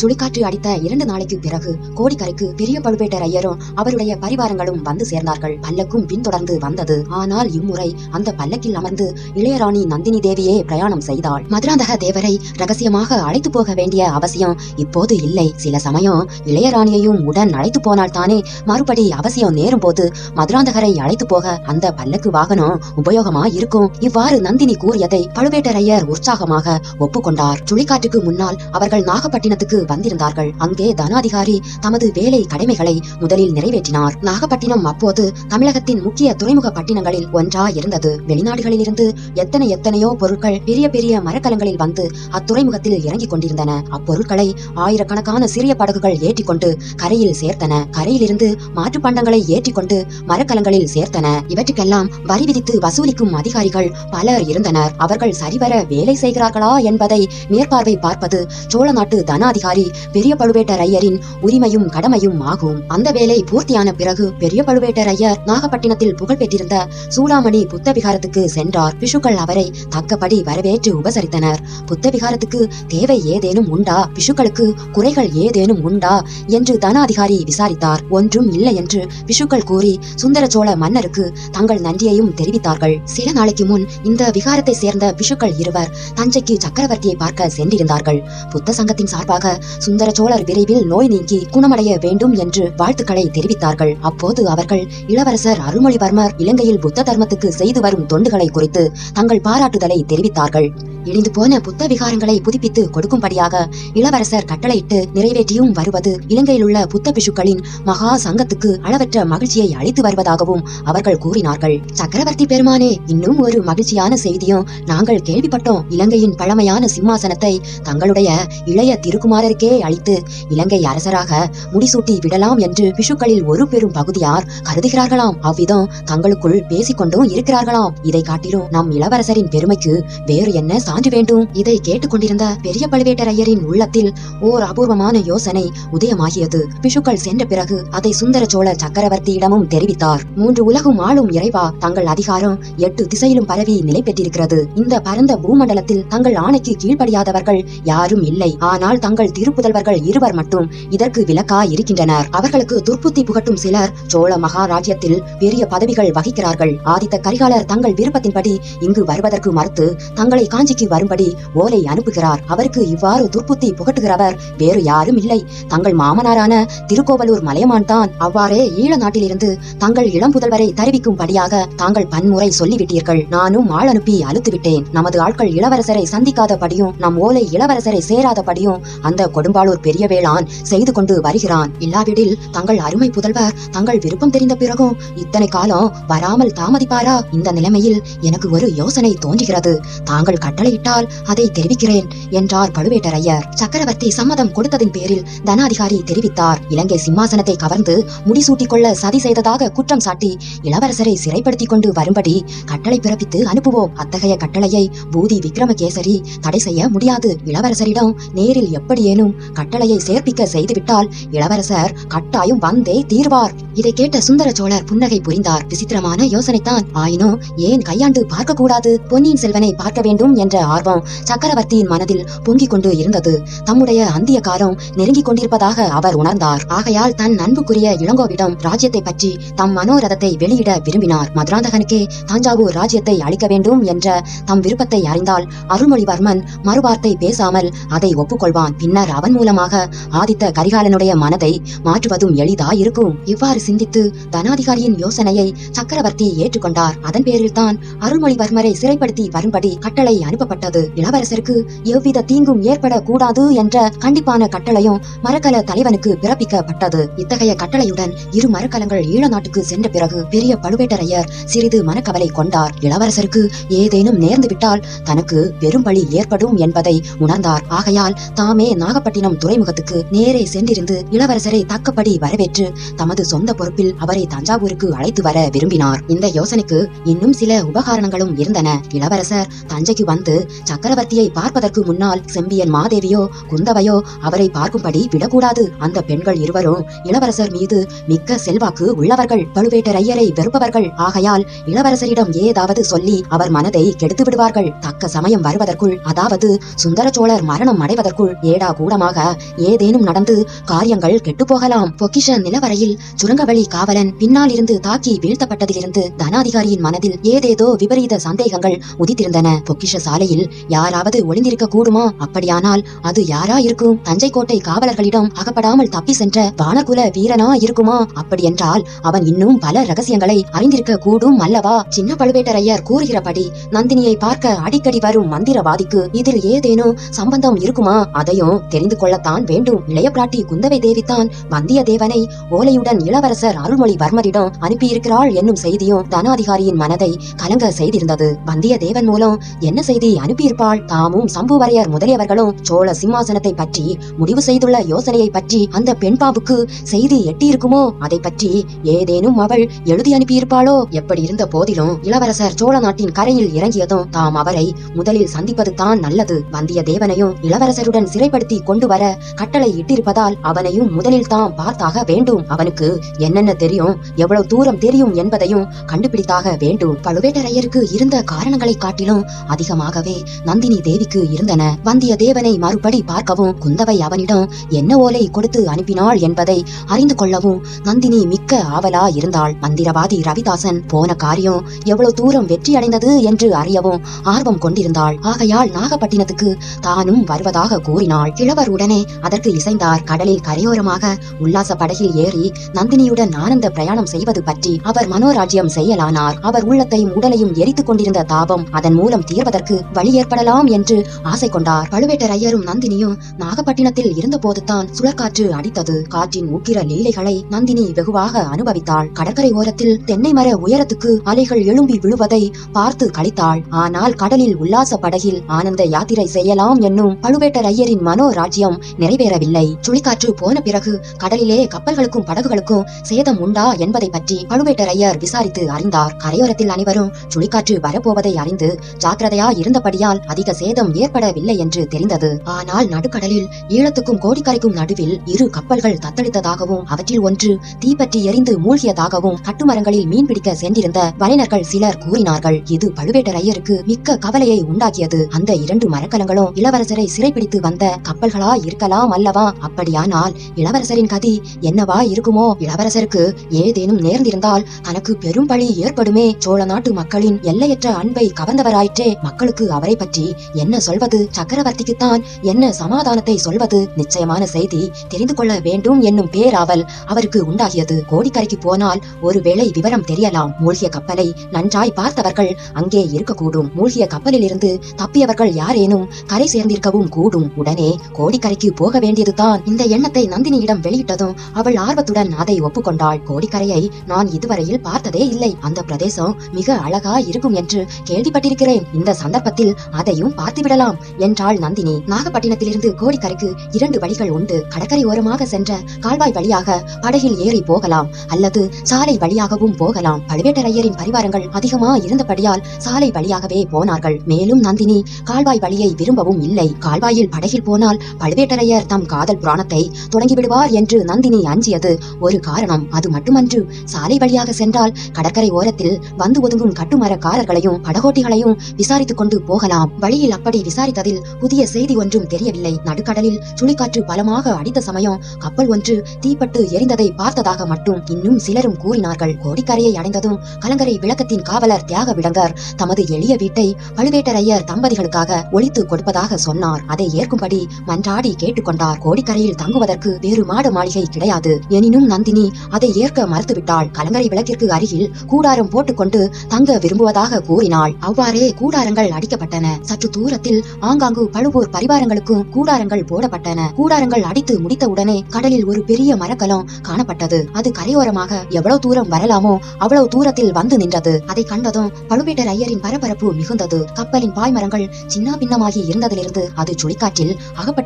சுழிக்காற்று அடித்த இரண்டு நாளைக்கு பிறகு கோடிக்கரைக்கு பெரிய பழுவேட்டர் ஐயரும் அவருடைய பரிவாரங்களும் வந்து சேர்ந்தார்கள். பல்லக்கும் பின்தொடர்ந்து வந்தது. ஆனால் இம்முறை அந்த பல்லக்கில் அமர்ந்து இளையராணி நந்தினி தேவியே பிரயாணம் செய்தாள். மதுராந்தக தேவரை ரகசியமாக அழைத்து போக வேண்டிய அவசியம் இப்போது இல்லை. சில சமயம் இளையராணியையும் உடன் அழைத்து போனால் தானே மறுபடி அவசியம் நேரும் போது மதுராந்தகரை அழைத்து போக அந்த பல்லக்கு வாகனம் உபயோகமா இருக்கும். இவ்வாறு நந்தினி கூறியதை பழுவேட்டரையர் உற்சாகமாக ஒப்புக்கொண்டார். சுழிக்காற்றுக்கு முன்னால் அவர்கள் நாகப்பட்டினத்துக்கு வந்திருந்தார்கள். அங்கே தனாதிகாரி தமது வேலை கடமைகளை முதலில் நிறைவேற்றினார். நாகப்பட்டினம் அப்போது தமிழகத்தின் முக்கிய துறைமுக பட்டினங்களில் ஒன்றா இருந்தது. வெளிநாடுகளிலிருந்து எத்தனை எத்தனையோ பொருட்கள் பெரிய பெரிய மரக்கலங்களில் வந்து அத்துறைமுகத்தில் இறங்கிக் கொண்டிருந்தன. அப்பொருட்களை ஆயிரக்கணக்கான சிறிய படகுகள் ஏற்றிக்கொண்டு கரையில் சேர்த்தன. கரையிலிருந்து மாற்று பண்டங்களை ஏற்றிக்கொண்டு மரக்கலங்களில் சேர்த்தன. இவற்றுக்கெல்லாம் வரி விதித்து வசூலிக்கும் அதிகாரிகள் பலர் இருந்தனர். அவர்கள் சரிவர வேலை செய்கிறார்களா என்பதை மேற்பார்வை பார்ப்பது சோழ நாட்டு தனாதிகாரி மாறி பெரிய பழுவேட்டர் ஐயரின் உரிமையும் கடமையும் ஆகும். அந்த வேலை பூர்த்தியான பிறகு பெரிய பழுவேட்டர் ஐயர் நாகப்பட்டினத்தில் புகழ் பெற்றிருந்த சூடாமணி புத்த விகாரத்துக்கு சென்றார். பிஷுக்கள் அவரை தக்கபடி வரவேற்று உபசரித்தனர். புத்த விகாரத்துக்கு தேவை ஏதேனும் உண்டா? பிஷுக்களுக்கு குறைகள் ஏதேனும் உண்டா? என்று தனாதிகாரி விசாரித்தார். ஒன்றும் இல்லை என்று பிஷுக்கள் கூறி சுந்தர சோழ மன்னருக்கு தங்கள் நன்றியையும் தெரிவித்தார்கள். சில நாளைக்கு முன் இந்த விகாரத்தை சேர்ந்த பிஷுக்கள் இருவர் தஞ்சைக்கு சக்கரவர்த்தியை பார்க்க சென்றிருந்தார்கள். புத்த சங்கத்தின் சார்பாக சுந்தர சோழர் விரைவில் நோய் நீங்கி குணமடைய வேண்டும் என்று வாழ்த்துக்களை தெரிவித்தார்கள். அப்போது அவர்கள் இளவரசர் அருள்மொழிவர்மர் இலங்கையில் புத்த தர்மத்துக்கு செய்து வரும் தொண்டுகளை குறித்து தங்கள் பாராட்டுதலை தெரிவித்தார்கள். இடிந்து போன புத்த விகாரங்களை புதுப்பித்து கொடுக்கும்படியாக இளவரசர் கட்டளையிட்டு நிறைவேற்றியும் வருவது இலங்கையில் உள்ள புத்த பிஷுக்களின் மகா சங்கத்துக்கு அளவற்ற மகிழ்ச்சியை அளித்து வருவதாகவும் அவர்கள் கூறினார்கள். சக்கரவர்த்தி பெருமானே இன்னும் ஒரு மகிழ்ச்சியான செய்தியும் நாங்கள் கேள்விப்பட்டோம். இலங்கையின் பழமையான சிம்மாசனத்தை தங்களுடைய இளைய திருக்குமாரருக்கு அளித்து இலங்கை அரசராக முடிசூட்டி விடலாம் என்று பிஷுக்களில் ஒரு பெரும் பகுதியார் கருதுகிறார்களாம். அவ்விதம் தங்களுக்குள் பேசிக்கொண்டும் இருக்கிறார்களாம். இதை காட்டிலும் நம் இளவரசரின் பெருமைக்கு வேறு என்ன சான்று வேண்டும்? இதை கேட்டுக்கொண்டிருந்த பெரிய பழுவேட்டரையரின் உள்ளத்தில் ஓர் அபூர்வமான யோசனை உதயமாகியது. பிஷுக்கள் சென்ற பிறகு அதை சுந்தர சோழ சக்கரவர்த்தியிடமும் தெரிவித்தார். மூன்று உலகும் ஆளும் இறைவா தங்கள் அதிகாரம் எட்டு திசையிலும் பரவி நிலை பெற்றிருக்கிறது. இந்த பரந்த பூமண்டலத்தில் தங்கள் ஆணைக்கு கீழ்ப்படியாதவர்கள் யாரும் இல்லை. ஆனால் தங்கள் திருப்புதல்வர்கள் இருவர் மட்டும் இதற்கு விலக்கா இருக்கின்றனர் அவர்களுக்கு துர்ப்புத்தி புகட்டும் சிலர் சோழ மகாராஜ்யத்தில் பெரிய பதவிகள் வகிக்கிறார்கள். ஆதித்த கரிகாலர் தங்கள் விருப்பத்தின்படி இங்கு வருவதற்கு மறுத்து தங்களை காஞ்சிக்கு வரும்படி ஓலை அனுப்புகிறார். அவருக்கு இவ்வாறு துர்ப்புத்தி புகட்டுகிறவர் வேறு யாரும் இல்லை. தங்கள் மாமனாரான திருக்கோவலூர் மலையமான் தான் அவ்வாறே ஈழ நாட்டிலிருந்து தங்கள் இளம் புதல்வரை தெரிவிக்கும்படியாக தாங்கள் பன்முறை சொல்லிவிட்டீர்கள். நானும் ஆள் அனுப்பி அழுத்துவிட்டேன். நமது ஆட்கள் இளவரசரை சந்திக்காதபடியும் நம் ஓலை இளவரசரை சேராதபடியும் அந்த கொடும்பாளூர் பெரிய வேளான் செய்து கொண்டு வருகிறான். இல்லாவிடில் தங்கள் அருமை புதல்வர் தங்கள் விருப்பம் தெரிந்த பிறகும் இத்தனை காலம் வராமல் தாமதிப்பாரா? இந்த நிலைமையில் எனக்கு ஒரு யோசனை தோன்றுகிறது. தாங்கள் கட்டளையிட்டால் அதை தெரிவிக்கிறேன் என்றார் பழுவேட்டரையர். சக்கரவர்த்தி சம்மதம் கொடுத்ததின் பேரில் தனாதிகாரி தெரிவித்தார். இலங்கை சிம்மாசனத்தை கவர்ந்து முடிசூட்டிக் கொள்ள சதி செய்ததாக குற்றம் சாட்டி இளவரசரை சிறைப்படுத்திக் கொண்டு வரும்படி கட்டளை பிறப்பித்து அனுப்புவோம். அத்தகைய கட்டளையை பூதி விக்ரமகேசரி தடை செய்ய முடியாது. இளவரசரிடம் நேரில் எப்படியேனும் கட்டளையை சேர்ப்பிக்க செய்துவிட்டால் இளவரசர் கட்டாயம் வந்தே தீர்வார். இதை கேட்ட சுந்தர சோழர் புன்னகை புரிந்தார். விசித்திரமான யோசனைத்தான் ஆயினும் ஏன் கையாண்டு பார்க்க கூடாது பொன்னியின் செல்வனை பார்க்க வேண்டும் என்ற ஆர்வம் சக்கரவர்த்தியின் மனதில் பொங்கிக் கொண்டு இருந்தது. தம்முடைய அந்திய காலம் நெருங்கிக் கொண்டிருப்பதாக அவர் உணர்ந்தார். ஆகையால் தன் அன்புக்குரிய இளங்கோவிடம் ராஜ்யத்தை பற்றி தம் மனோரதத்தை வெளியிட விரும்பினார். மதுராந்தகனுக்கே தஞ்சாவூர் ராஜ்யத்தை அளிக்க வேண்டும் என்ற தம் விருப்பத்தை அறிந்தால் அருள்மொழிவர்மன் மறுவார்த்தை பேசாமல் அதை ஒப்புக்கொள்வான். பின்னர் பின்னர் அவன் மூலமாக ஆதித்த கரிகாலனுடைய மனதை மாற்றுவதும் எளிதா இருக்கும் இவ்வாறு சிந்தித்து தனாதிகாரியின் யோசனையை சக்கரவர்த்தி ஏற்றுக்கொண்டார். அதன் பேரில் தான் அருள்மொழிவர்மரை சிறைப்படுத்தி வரும்படி கட்டளை அனுப்பப்பட்டது. இளவரசருக்கு எவ்வித தீங்கும் ஏற்படக்கூடாது என்ற கண்டிப்பான கட்டளையும் மரக்கல தலைவனுக்கு பிறப்பிக்கப்பட்டது. இத்தகைய கட்டளையுடன் இரு மரக்கலங்கள் ஈழ நாட்டுக்கு சென்ற பிறகு பெரிய பழுவேட்டரையர் சிறிது மனக்கவலை கொண்டார். இளவரசருக்கு ஏதேனும் நேர்ந்துவிட்டால் தனக்கு பெரும் பழி ஏற்படும் என்பதை உணர்ந்தார். ஆகையால் தாமே நாக நாகப்பட்டினம் துறைமுகத்துக்கு நேரே சென்றிருந்து இளவரசரை தக்கப்படி வரவேற்று தமது சொந்த பொறுப்பில் அவரை தஞ்சாவூருக்கு அழைத்து வர விரும்பினார். இந்த யோசனைக்கு இன்னும் சில உபகாரணங்களும் இருந்தன. இளவரசர் தஞ்சைக்கு வந்து சக்கரவர்த்தியை பார்ப்பதற்கு முன்னால் செம்பியன் மாதேவியோ குந்தவையோ அவரை பார்க்கும்படி விடக்கூடாது. அந்த பெண்கள் இருவரும் இளவரசர் மீது மிக்க செல்வாக்கு உள்ளவர்கள். பழுவேட்டரையரை வெறுப்பவர்கள். ஆகையால் இளவரசரிடம் ஏதாவது சொல்லி அவர் மனதை கெடுத்து விடுவார்கள். தக்க சமயம் வருவதற்குள் அதாவது சுந்தர சோழர் மரணம் அடைவதற்குள் ஏடா கூட மூலமாக ஏதேனும் நடந்து காரியங்கள் கெட்டுப் போகலாம் பொக்கிஷ நிலவரையில் சுரங்கவழி காவலன் பின்னால் இருந்து தாக்கி வீழ்த்தப்பட்டதிலிருந்து தனாதிகாரியின் மனதில் ஏதேதோ விபரீத சந்தேகங்கள் உதித்திருந்தன. பொக்கிஷ சாலையில் யாராவது ஒளிந்திருக்க கூடுமா அப்படியானால் அது யாரா இருக்கும் தஞ்சை கோட்டை காவலர்களிடம் அகப்படாமல் தப்பி சென்ற வானகுல வீரனா இருக்குமா அப்படியென்றால் அவன் இன்னும் பல ரகசியங்களை அறிந்திருக்க கூடும் அல்லவா? சின்ன பழுவேட்டரையர் கூறுகிறபடி நந்தினியை பார்க்க அடிக்கடி வரும் மந்திரவாதிக்கு இதில் ஏதேனும் சம்பந்தம் இருக்குமா? அதையும் தெரிந்து கொள்ளத்தான் வேண்டும். இளைய பிராட்டி குந்தவை தேவிதான் வந்தியத்தேவனை ஓலையுடன் இளவரசர் அருள்மொழிவர்மரிடம் அனுப்பியிருக்கிறாள் என்னும் செய்தியும் தனாதிகாரியின் மனதை கலங்க செய்திருந்தது. வந்தியத்தேவன் மூலம் என்ன செய்தி அனுப்பியிருப்பாள்? தாமும் சம்புவரையர் முதலியவர்களும் சோழ சிம்மாசனத்தை பற்றி முடிவு செய்துள்ள யோசனையை பற்றி அந்த பெண் பாம்புக்கு செய்தி எட்டியிருக்குமோ? அதை பற்றி ஏதேனும் அவள் எழுதி அனுப்பியிருப்பாளோ? எப்படி இருந்த போதிலும் இளவரசர் சோழ நாட்டின் கரையில் இறங்கியதும் தாம் அவரை முதலில் சந்திப்பது தான் நல்லது. வந்தியத்தேவனையும் இளவரசருடன் சிறைப்படுத்தி கொண்டு வர கட்டளை இட்டிருப்பதால் அவனையும் முதலில் தான் பார்த்தாக வேண்டும். அவனுக்கு என்னென்ன தெரியும் எவ்வளவு தூரம் தெரியும் என்பதையும் கண்டுபிடித்தாக வேண்டும். பழுவேட்டரையருக்கு இருந்த காரணங்களை காட்டிலும் அதிகமாகவே நந்தினி தேவிக்கு இருந்தன. வந்தியத்தேவனை மறுபடி பார்க்கவும் குந்தவை அவனிடம் என்ன ஓலை கொடுத்து அனுப்பினாள் என்பதை அறிந்து கொள்ளவும் நந்தினி மிக்க ஆவலா இருந்தாள் மந்திரவாதி ரவிதாசன் போன காரியம் எவ்வளவு தூரம் வெற்றி அடைந்தது என்று அறியவும் ஆர்வம் கொண்டிருந்தாள். ஆகையால் நாகப்பட்டினத்துக்கு தானும் வருவதாக கூறினாள். அவர் உடனே அதற்கு இசைந்தார். கடலில் கரையோரமாக உல்லாச படகில் ஏறி நந்தினியுடன் ஆனந்த பிரயாணம் செய்வது பற்றி அவர் மனோராஜ்யம் செய்யலானார். அவர் உள்ளத்தையும் உடலையும் எரித்துக் கொண்டிருந்த தாபம் அதன் மூலம் தீர்வதற்கு வழி ஏற்படலாம் என்று ஆசை கொண்டார். பழுவேட்டர் ஐயரும் நந்தினியும் நாகப்பட்டினத்தில் இருந்தபோதுதான் சுழற்காற்று அடித்தது. காற்றின் உக்கிர லீலைகளை நந்தினி வெகுவாக அனுபவித்தாள். கடற்கரை ஓரத்தில் தென்னை மர உயரத்துக்கு அலைகள் எழும்பி விழுவதை பார்த்து கழித்தாள் ஆனால் கடலில் உல்லாச படகில் ஆனந்த யாத்திரை செய்யலாம் என்னும் பழுவேட்டர் ஐயரின் பழுவேட்டரையரின் ராஜ்யம் நிறைவேறவில்லை. சுழிக்காற்று போன பிறகு கடலிலே கப்பல்களுக்கும் படகுகளுக்கும் சேதம் உண்டா என்பதை பற்றி பழுவேட்டரையர் விசாரித்து அறிந்தார். கரையோரத்தில் அனைவரும் சுழிக்காற்று வரப்போவதை அறிந்து ஜாக்கிரதையா இருந்தபடியால் அதிக சேதம் ஏற்படவில்லை என்று தெரிந்தது. ஆனால் நடுக்கடலில் ஈழத்துக்கும் கோடிக்கரைக்கும் நடுவில் இரு கப்பல்கள் தத்தளித்ததாகவும் அவற்றில் ஒன்று தீப்பற்றி எரிந்து மூழ்கியதாகவும் கட்டுமரங்களில் மீன்பிடிக்க சென்றிருந்த வலைஞர்கள் சிலர் கூறினார்கள். இது பழுவேட்டரையருக்கு மிக்க கவலையை உண்டாக்கியது. அந்த இரண்டு மரக்கலங்களும் இளவரசரை சிறைப்பிடித்து வந்த கப்பல் கப்பல்களா இருக்கலாம் அல்லவா? அப்படியானால் இளவரசரின் கதி என்னவா இருக்குமோ? இளவரசருக்கு ஏதேனும் நேர்ந்திருந்தால் தனக்கு பெரும் பழி ஏற்படுமே. சோழ நாட்டு மக்களின் எல்லையற்ற அன்பை கவர்ந்தவராயிற்றே. மக்களுக்கு அவரை பற்றி என்ன சொல்வது? சக்கரவர்த்திக்குத்தான் என்ன சமாதானத்தை சொல்வது? நிச்சயமான செய்தி தெரிந்து கொள்ள வேண்டும் என்னும் பேராவல் அவருக்கு உண்டாகியது. கோடிக்கரைக்கு போனால் ஒருவேளை விவரம் தெரியலாம். மூழ்கிய கப்பலை நன்றாய் பார்த்தவர்கள் அங்கே இருக்கக்கூடும். மூழ்கிய கப்பலில் இருந்து தப்பியவர்கள் யாரேனும் கரை சேர்ந்திருக்கவும் கூடும். உடனே கோடிக்கரைக்கு போக வேண்டியதுதான். இந்த எண்ணத்தை நந்தினியிடம் வெளியிட்டதும் அவள் ஆர்வத்துடன் அதை ஒப்புக்கொண்டாள். கோடிக்கரையை நான் இதுவரையில் பார்த்ததே இல்லை. அந்த பிரதேசம் மிக அழகா இருக்கும் என்று கேள்விப்பட்டிருக்கிறேன். இந்த சந்தர்ப்பத்தில் அதையும் பார்த்துவிடலாம் என்றாள் நந்தினி. நாகப்பட்டினத்திலிருந்து கோடிக்கரைக்கு இரண்டு வழிகள் உண்டு. கடற்கரை ஓரமாக சென்ற கால்வாய் வழியாக படகில் ஏறி போகலாம் அல்லது சாலை வழியாகவும் போகலாம். பழுவேட்டரையரின் பரிவாரங்கள் அதிகமா இருந்தபடியால் சாலை வழியாகவே போனார்கள். மேலும் நந்தினி கால்வாய் வழியை விரும்பவும் இல்லை. கால்வாயில் படகில் போனால் பழுவேட்டரையர் தம் காதல் புராணத்தை தொடங்கிவிடுவார் என்று நந்தினி அஞ்சியது. ஒரு காரணம் அது மட்டுமன்று. சாலை வழியாக சென்றால் கடற்கரை ஓரத்தில் வந்து ஒதுங்கும் கட்டுமரக்காரர்களையும் படகோட்டிகளையும் விசாரித்துக் கொண்டு போகலாம். வழியில் அப்படி விசாரித்ததில் புதிய செய்தி ஒன்றும் தெரியவில்லை. நடுக்கடலில் சுழிக்காற்று பலமாக அடித்த சமயம் கப்பல் ஒன்று தீப்பட்டு எரிந்ததை பார்த்ததாக மட்டும் இன்னும் சிலரும் கூறினார்கள். கோடிக்கரையை அடைந்ததும் கலங்கரை விளக்கத்தின் காவலர் தியாக விடங்கர் தமது எளிய வீட்டை பழுவேட்டரையர் தம்பதிகளுக்காக ஒழித்து கொடுப்பதாக சொன்னார். அதை ஏற்கும்படி மன்றாடி கேட்டுக்கொண்டார். கோடிக்கரையில் தங்குவதற்கு வேறு மாட மாளிகை கிடையாது. எனினும் நந்தினி அதை ஏற்க மறுத்துவிட்டாள். கலங்கரை விளக்கிற்கு அருகில் கூடாரம் போட்டுக்கொண்டு தங்க விரும்புவதாக கூறினாள். அவ்வாறே கூடாரங்கள் அடிக்கப்பட்டன. சற்று தூரத்தில் ஆங்காங்கு பழுவூர் பரிவாரங்களுக்கும் கூடாரங்கள் போடப்பட்டன. கூடாரங்கள் அடித்து முடித்தவுடனே கடலில் ஒரு பெரிய மரக்கலம் காணப்பட்டது. அது கரையோரமாக எவ்வளவு தூரம் வரலாமோ அவ்வளவு தூரத்தில் வந்து நின்றது. அதை கண்டதும் பழுவேட்டர் ஐயரின் பரபரப்பு மிகுந்தது. கப்பலின் பாய்மரங்கள் சின்ன பின்னமாகி இருந்ததிலிருந்து அது சுழிக்காற்றில்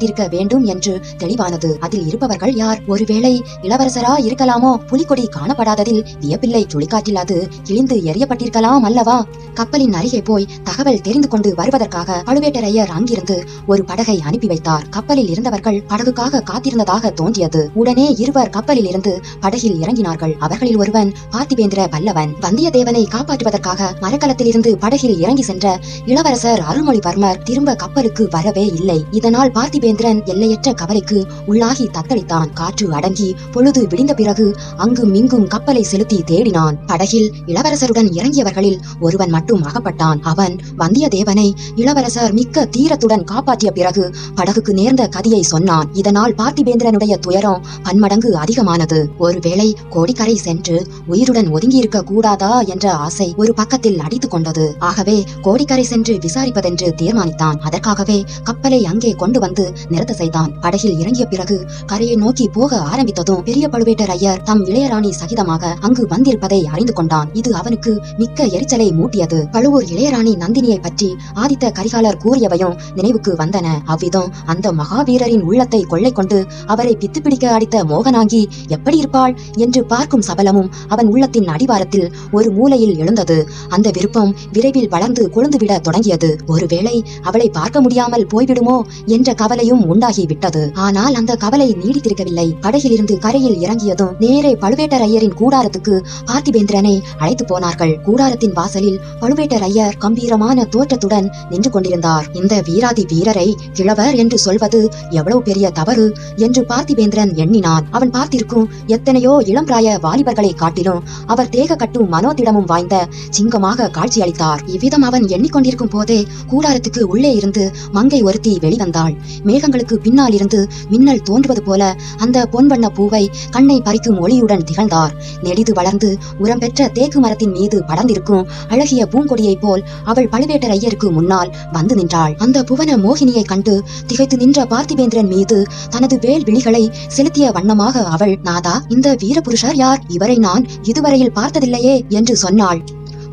அகப்பட்டிருக்க வேண்டும் என்று தெளிவானது. அதில் இருப்பவர்கள் யார்? ஒருவேளை இளவரசரா இருக்கலாமோ? புலிக்கொடி காணப்படாததில் வியப்பில்லை. சுழிக்காற்றில் அது கிழிந்து எறியப்பட்டிருக்கலாம் அல்லவா? கப்பலின் அருகே போய் தகவல் தெரிந்து கொண்டு வருவதற்காக பழுவேட்டரையர் அங்கிருந்து ஒரு படகை அனுப்பி வைத்தார். கப்பலில் இருந்தவர்கள் படகுக்காக காத்திருந்ததாக தோன்றியது. உடனே இருவர் கப்பலில் இருந்து படகில் இறங்கினார்கள். அவர்களில் ஒருவன் பார்த்திபேந்திர பல்லவன். வந்தியத்தேவனை காப்பாற்றுவதற்காக மரக்கலத்தில் இருந்து படகில் இறங்கி சென்ற இளவரசர் அருள்மொழிவர்மர் திரும்ப கப்பலுக்கு வரவே இல்லை. இதனால் பார்த்திபேந்திர பார்த்திபேந்திரன் எல்லையற்ற கவலைக்கு உள்ளாகி தத்தளித்தான். காற்று அடங்கி பொழுது விடிந்த பிறகு அங்கும் இங்கும் கப்பலை செலுத்தி தேடினான். படகில் இளவரசருடன் இறங்கியவர்களில் ஒருவன் மட்டும் அகப்பட்டான். அவன் வந்தியத்தேவனை இளவரசர் மிக்க தீரத்துடன் காப்பாற்றிய பிறகு படகுக்கு நேர்ந்த கதியை சொன்னான். இதனால் பார்த்திபேந்திரனுடைய துயரம் பன்மடங்கு அதிகமானது. ஒருவேளை கோடிக்கரை சென்று உயிருடன் ஒதுங்கியிருக்க கூடாதா என்ற ஆசை ஒரு பக்கத்தில் அடித்துக் கொண்டது. ஆகவே கோடிக்கரை சென்று விசாரிப்பதென்று தீர்மானித்தான். அதற்காகவே கப்பலை அங்கே கொண்டு வந்து நிறுத்த செய்தான் படகில் இறங்கிய பிறகு கரையை நோக்கி போக ஆரம்பித்ததும் பெரிய பழுவேட்டர் ஐயர் தம் இளையராணி சகிதமாக அங்கு வந்திருப்பதை அறிந்து கொண்டான். இது அவனுக்கு மிக்க எரிச்சலை மூட்டியது. பழுவூர் இளையராணி நந்தினியை பற்றி ஆதித்த கரிகாலர் கூறியவையும் நினைவுக்கு வந்தன. அவ்விதம் அந்த மகாவீரரின் உள்ளத்தை கொள்ளை கொண்டு அவரை பித்து பிடிக்க அடித்த மோகனாங்கி எப்படி இருப்பாள்? என்று பார்க்கும் சபலமும் அவன் உள்ளத்தின் அடிவாரத்தில் ஒரு மூலையில் எழுந்தது. அந்த விருப்பம் விரைவில் வளர்ந்து கொழுந்துவிட தொடங்கியது. ஒருவேளை அவளை பார்க்க முடியாமல் போய்விடுமோ என்ற கவலை கவலையும் உண்டாகிவிட்டது. ஆனால் அந்த கவலை நீடித்திருக்கவில்லை. படகிலிருந்து கரையில் இறங்கியதும் நேரே பழுவேட்டரையரின் கூடாரத்துக்கு பார்த்திபேந்திரனை அழைத்து போனார்கள். கூடாரத்தின் வாசலில் பழுவேட்டரையர் கம்பீரமான தோற்றத்துடன் நின்று கொண்டிருந்தார். இந்த வீராதி வீரரை கிழவர் என்று சொல்வது எவ்வளவு பெரிய தவறு என்று பார்த்திபேந்திரன் எண்ணினான். அவன் பார்த்திருக்கும் எத்தனையோ இளம்பிராய வாலிபர்களை காட்டிலும் அவர் தேக கட்டும் மனோதிடமும் வாய்ந்த சிங்கமாக காட்சியளித்தார். இவ்விதம் அவன் எண்ணிக்கொண்டிருக்கும் போதே கூடாரத்துக்கு உள்ளே இருந்து மங்கை ஒருத்தி வெளிவந்தாள். மேகங்களுக்கு பின்னால் இருந்து மின்னல் தோன்றுவது போல அந்த பொன்வண்ண பூவை கண்ணை பறிக்கும் ஒளியுடன் திகழ்ந்தார். நெடிது வளர்ந்து உரம் பெற்ற தேக்கு மரத்தின் மீது படர்ந்திருக்கும் அழகிய பூங்கொடியைப் போல் அவள் பழுவேட்டரையருக்கு முன்னால் வந்து நின்றாள். அந்த புவன மோகினியை கண்டு திகைத்து நின்ற பார்த்திபேந்திரன் மீது தனது வேல் விழிகளை செலுத்திய வண்ணமாக அவள் நாதா இந்த வீரபுருஷர் யார்? இவரை நான் இதுவரையில் பார்த்ததில்லையே என்று சொன்னாள்.